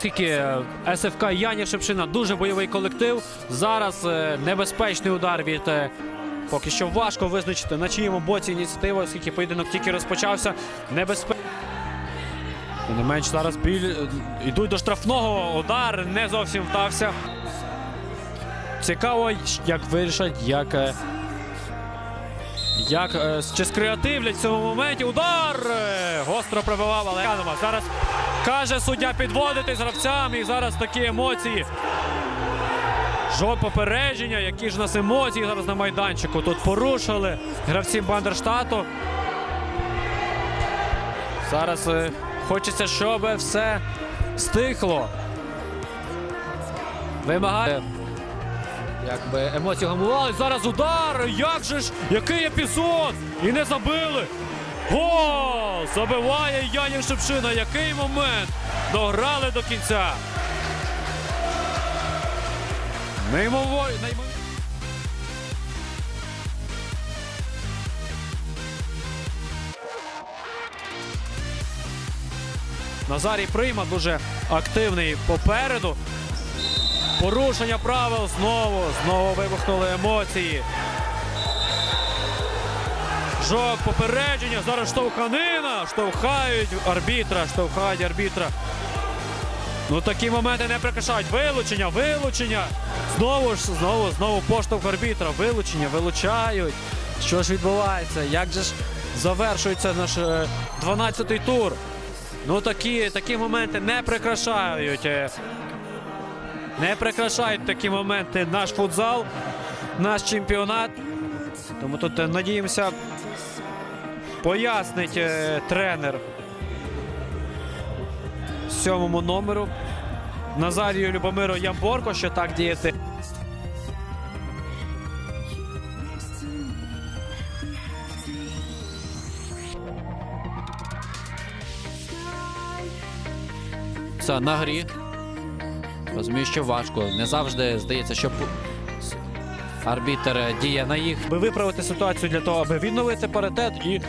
Скільки е, СФК Янів Шепшина дуже бойовий колектив. Зараз е, небезпечний удар від е, поки що важко визначити на чиєму боці ініціатива, оскільки поєдинок тільки розпочався. Небезпечно. Не менш зараз біль йдуть до штрафного. Удар не зовсім вдався. Цікаво, як вирішать, як. Як е, чи скреативлять в цьому моменті. Удар! е, Гостро пробивав, але Янова зараз каже суддя підводити з гравцями. І зараз такі емоції. Жод попередження, які ж нас емоції зараз на майданчику. Тут порушили гравці Бандерштату. Зараз е, хочеться, щоб все стихло. Вимагає. Якби емоції гамували. Зараз удар. Як же ж? Який епізод? І не забили. Гол! Забиває Янів Шепшина. Який момент? Дограли до кінця. Неймовой... неймо- Назарій Прийма дуже активний попереду. Порушення правил знову, знову вибухнули емоції. Жок, попередження. Зараз штовханина. Штовхають арбітра, штовхають арбітра. Ну такі моменти не прикрашають. Вилучення, вилучення. Знову ж, знову, знову поштовх арбітра. Вилучення, вилучають. Що ж відбувається? Як же ж завершується наш е, 12-й тур? Ну такі, такі моменти не прикрашають. Не прикрашають такі моменти наш футзал, наш чемпіонат. Тому тут е, надіємося, пояснить е, тренер сьомому номеру Назарію Любомиру Ямборко, що так діяти. Це на грі. Розумію, що важко. Не завжди здається, що арбітер діє на їх. Би виправити ситуацію для того, аби відновити паритет і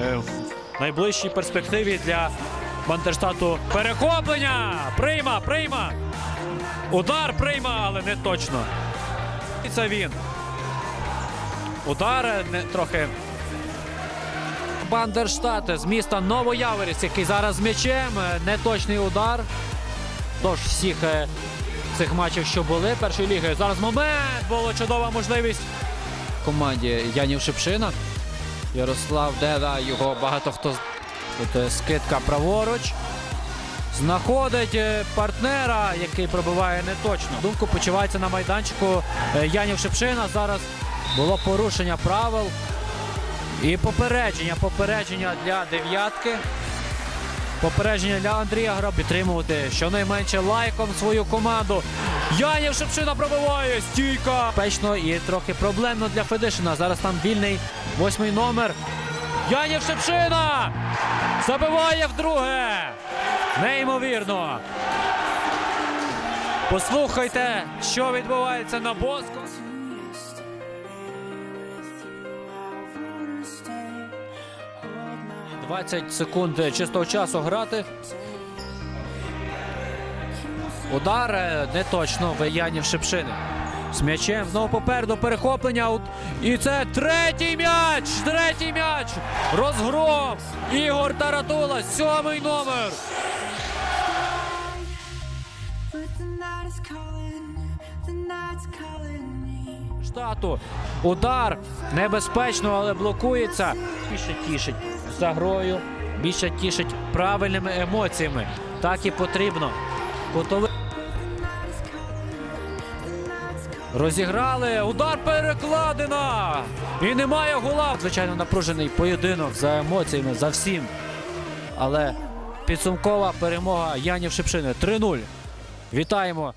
е, в найближчій перспективі для Бандерштату перехоплення! Прийма, прийма! Удар прийма, але не точно. І це він. Удар не трохи. Бандерштат з міста Новояворівськ, який зараз з м'ячем. Е, Неточний удар. Тож всіх е, цих матчів, що були першої ліги. Зараз момент була чудова можливість команді Янів Шипшина. Ярослав Деда, його багато хто тут е, скидка праворуч. Знаходить е, партнера, який пробиває неточно. Думку почувається на майданчику Янів Шипшина. Зараз було порушення правил. І попередження, попередження для дев'ятки. Попередження для Андрія Граб підтримувати щонайменше лайком свою команду. Янів Шепшина пробиває стійка. Печно і трохи проблемно для Федишина. Зараз там вільний восьмий номер. Янів Шепшина забиває вдруге. Неймовірно. Послухайте, що відбувається на Боско. – 20 секунд чистого часу грати. Удар е, не точно в Янів Шепшини. З м'ячем знову попереду перехоплення. І це третій м'яч! Третій м'яч! Розгром! Ігор Таратула, сьомий номер. Штату. Удар небезпечно, але блокується. Більше тішить за грою, більше тішить правильними емоціями. Так і потрібно. Розіграли. Удар перекладина. І немає гола. Звичайно, напружений поєдинок за емоціями, за всім. Але підсумкова перемога Янів Шипшини 3-0. Вітаємо